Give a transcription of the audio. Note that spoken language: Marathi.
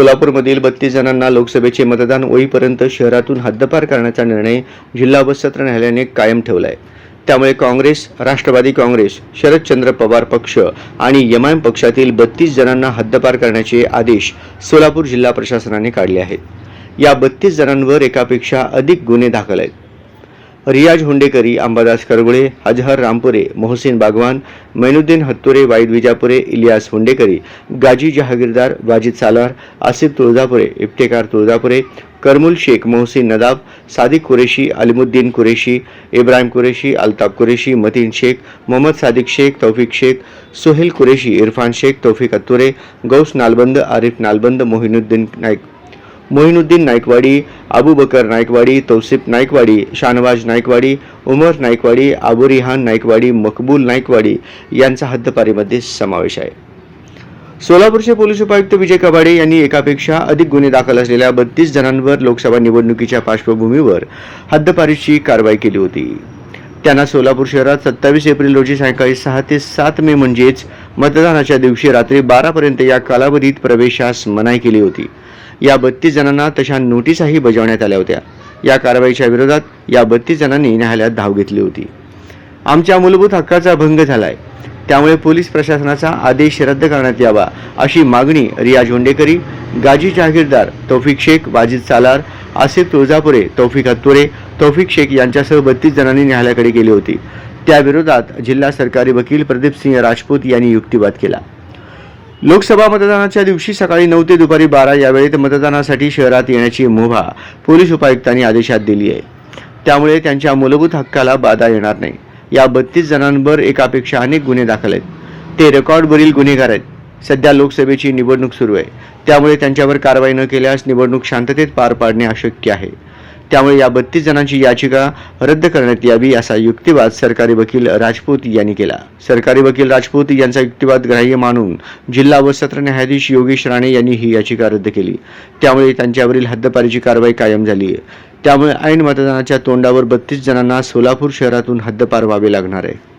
सोलापूरमधील बत्तीस जणांना लोकसभेचे मतदान होईपर्यंत शहरातून हद्दपार करण्याचा निर्णय जिल्हा व सत्र न्यायालयाने कायम ठेवला आहे त्यामुळे काँग्रेस राष्ट्रवादी काँग्रेस शरदचंद्र पवार पक्ष आणि यमायम पक्षातील बत्तीस जणांना हद्दपार करण्याचे आदेश सोलापूर जिल्हा प्रशासनाने काढले आहेत. या बत्तीस जणांवर एकापेक्षा अधिक गुन्हे दाखल आहेत. रियाज हुंडेकरी अंबादास करगुळे अजहर रामपुरे मोहसिन बागवान मैनुद्दीन हत्तुरे वाईद विजापुरे इलियास हुंडेकरी गाजी जहागीरदार वाजिद सालार आसिफ तुळजापुरे इफ्तेकार तुळजापुरे करमुल शेख मोहसिन नदाब सादिक कुरेशी अलिमुद्दीन कुरेशी इब्राहिम कुरेशी अल्ताफ कुरेशी मतीन शेख मोहम्मद सादिक शेख तौफिक शेख सोहेल कुरेशी इरफान शेख तौफिक अत्तुरे गौस नालबंद आरिफ नालबंद मोहिनुद्दीन नाईक मोहिनुद्दीन नाईकवाडी अबू बकर नाईकवाडी तौसिफ नाईकवाडी शानवाज नाईकवाडी उमर नाईकवाडी अबू रिहान नाईकवाडी मकबूल नाईकवाडी यांचा हद्दपारीमध्ये समावेश आहे. सोलापूरचे पोलीस उपायुक्त विजय कबाडे यांनी एकापेक्षा अधिक गुन्हे दाखल असलेल्या बत्तीस जणांवर लोकसभा निवडणुकीच्या पार्श्वभूमीवर हद्दपारीची कारवाई केली होती. त्यांना सोलापूर शहरात सत्तावीस एप्रिल रोजी सायंकाळी सहा ते सात मे म्हणजेच मतदानाच्या दिवशी रात्री बारापर्यंत या कालावधीत प्रवेशास मनाई केली होती. या बत्तीस जणांना तशा नोटीसाही बजावण्यात आल्या होत्या. या कारवाईच्या विरोधात या बत्तीस जणांनी न्यायालयात धाव घेतली होती. आमच्या मूलभूत हक्काचा भंग झालाय. त्यामुळे पोलीस प्रशासनाचा आदेश रद्द करण्यात यावा अशी मागणी रिया झोंडेकरी गाजी जहागीरदार तौफिक शेख वाजिद सालार आसिफ तुळजापुरे तौफिक हत्तुरे तौफिक शेख यांच्यासह बत्तीस जणांनी न्यायालयाकडे केली होती. त्याविरोधात जिल्हा सरकारी वकील प्रदीप सिंह राजपूत यांनी युक्तिवाद केला. लोकसभा मतदानाच्या दिवशी सकाळी नऊ ते दुपारी बारा या वेळेत मतदानासाठी शहरात येण्याची मुभा पोलीस उपायुक्तांनी आदेशात दिली आहे. त्यामुळे त्यांच्या मूलभूत हक्काला बाधा येणार नाही. या बत्तीस जणांवर एकापेक्षा अनेक गुन्हे दाखल आहेत. ते रेकॉर्डवरील गुन्हेगार आहेत. सध्या लोकसभेची निवडणूक सुरू आहे. त्यामुळे त्यांच्यावर कारवाई न केल्यास निवडणूक शांततेत पार पाडणे अशक्य आहे. त्यामुळे या बत्तीस जणांची याचिका रद्द करण्यात यावी असा युक्तिवाद सरकारी वकील राजपूत यांनी केला. सरकारी वकील राजपूत यांचा युक्तिवाद ग्राह्य मानून जिल्हा व सत्र न्यायाधीश योगेश राणे यांनी ही याचिका रद्द केली. त्यामुळे त्यांच्यावरील हद्दपारीची कारवाई कायम झाली. आहे त्यामुळे ऐन मतदानाच्या तोंडावर बत्तीस जणांना सोलापूर शहरातून हद्दपार व्हावे लागणार आहे.